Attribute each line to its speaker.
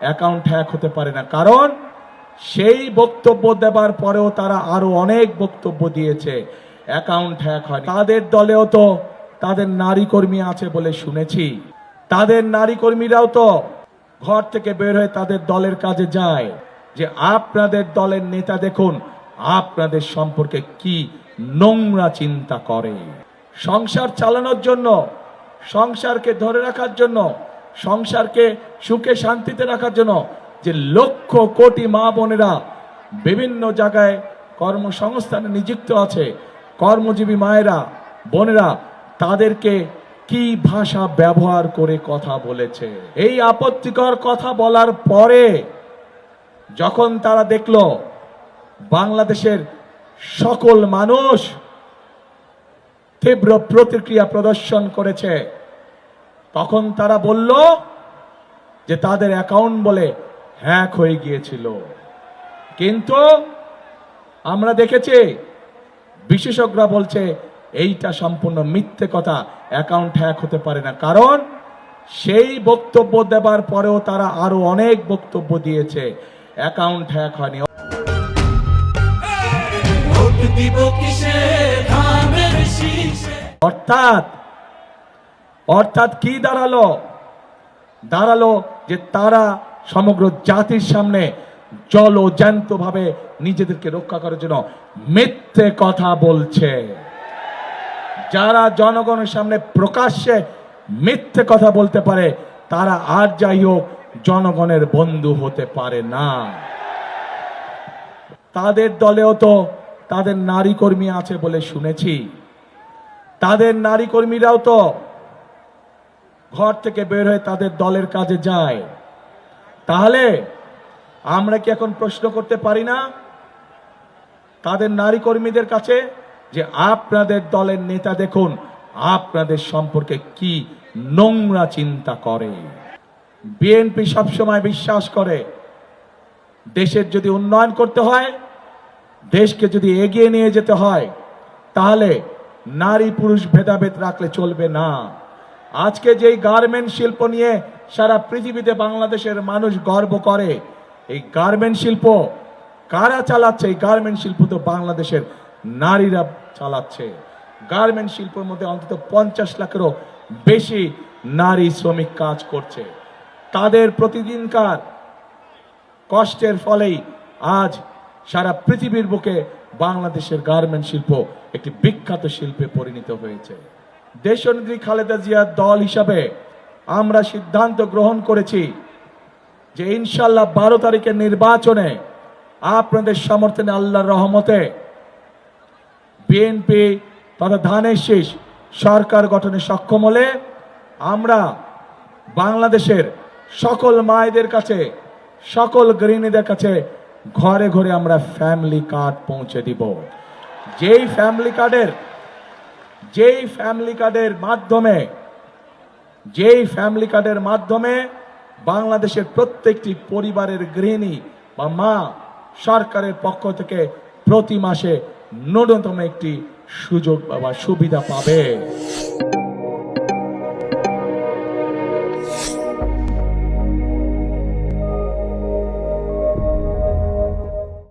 Speaker 1: Account hack হতে পারে না। কারণ সেই বক্তব্য দেবার পরেও তারা আরও অনেক বক্তব্য দিয়েছে। অ্যাকাউন্ট হ্যাক হয় তাদের দলেও তো তাদের নারী কর্মী আছে বলে শুনেছি। তাদের নারী কর্মীরাও তো ঘর থেকে বের হয়ে তাদের দলের কাজে যায়। যে আপনাদের দলের নেতা দেখুন, আপনাদের সম্পর্কে কি নোংরা চিন্তা করে। সংসার চালানোর জন্য, সংসারকে ধরে রাখার জন্য সংসারকে সুখে শান্তিতে রাখার জন্য যে লক্ষ কোটি মা বোনেরা বিভিন্ন জায়গায় কর্মসংস্থানে নিযুক্ত আছে, কর্মজীবী মায়েরা, বোনেরা, তাদেরকে কি ভাষা ব্যবহার করে কথা বলেছে? এই আপত্তিকর কথা বলার পরে যখন তারা দেখল বাংলাদেশের সকল মানুষ তীব্র প্রতিক্রিয়া প্রদর্শন করেছে তখন তারা বলল যে তাদের অ্যাকাউন্ট বলে হ্যাক হয়ে গিয়েছিল। কিন্তু আমরা দেখেছি বিশেষজ্ঞরা বলছে এইটা সম্পূর্ণ মিথ্যে কথা অ্যাকাউন্ট হ্যাক হতে পারে না। কারণ সেই বক্তব্য দেবার পরেও তারা আরও অনেক বক্তব্য দিয়েছে অ্যাকাউন্ট হ্যাক হয়নি। অর্থাৎ অর্থাৎ কি দাঁড়াল? দাঁড়াল যে তারা সমগ্র জাতির সামনে জল জ্যান্ত ভাবে নিজেদেরকে রক্ষা করার জন্য মিথ্যে কথা বলছে। যারা জনগণের সামনে প্রকাশ্যে মিথ্যে কথা বলতে পারে, তারা আর যাই হোক জনগণের বন্ধু হতে পারে না। তাদের দলেও তো তাদের নারী কর্মী আছে বলে শুনেছি। তাদের নারী কর্মীরাও তো ঘর থেকে বের হয়ে তাদের দলের কাজে যায়। তাহলে আমরা কি এখন প্রশ্ন করতে পারি না তাদের নারী কর্মীদের কাছে যে আপনাদের দলের নেতা দেখুন, আপনাদের সম্পর্কে কি নোংরা চিন্তা করে? বিএনপি সবসময় বিশ্বাস করে, দেশের যদি উন্নয়ন করতে হয়, দেশকে যদি এগিয়ে নিয়ে যেতে হয়, তাহলে নারী পুরুষ ভেদাভেদ রাখলে চলবে না। আজকে যেই গার্মেন্ট শিল্প নিয়ে সারা পৃথিবীতে বাংলাদেশের মানুষ গর্ব করে, এই গার্মেন্ট শিল্প কারা চালাচ্ছে? এই গার্মেন্ট শিল্প তো বাংলাদেশের নারীরা চালাচ্ছে। গার্মেন্ট শিল্পের মধ্যে অন্তত পঞ্চাশ লাখেরও বেশি নারী শ্রমিক কাজ করছে। তাদের প্রতিদিনকার কষ্টের ফলেই আজ সারা পৃথিবীর বুকে বাংলাদেশের গার্মেন্ট শিল্প একটি বিখ্যাত শিল্পে পরিণত হয়েছে। দেশনেত্রী খালেদা জিয়ার দল হিসাবে আমরা সিদ্ধান্ত গ্রহণ করেছি যে ইনশাল্লাহ বারো তারিখের নির্বাচনে আপনাদের সমর্থনে আল্লাহর রহমতে বিএনপি তথা ধানের শীষ সরকার গঠনে সক্ষম হলে আমরা বাংলাদেশের সকল মায়েদের কাছে, সকল গৃহিণীদের কাছে ঘরে ঘরে আমরা ফ্যামিলি কার্ড পৌঁছে দিব। যেই ফ্যামিলি কার্ডের যেই ফ্যামিলি কার্ডের মাধ্যমে, যেই ফ্যামিলি কার্ডের মাধ্যমে বাংলাদেশের প্রত্যেকটি পরিবারের গৃহিণী বা মা সরকারের পক্ষ থেকে প্রতি মাসে ন্যূনতম একটি সুযোগ বা সুবিধা পাবে।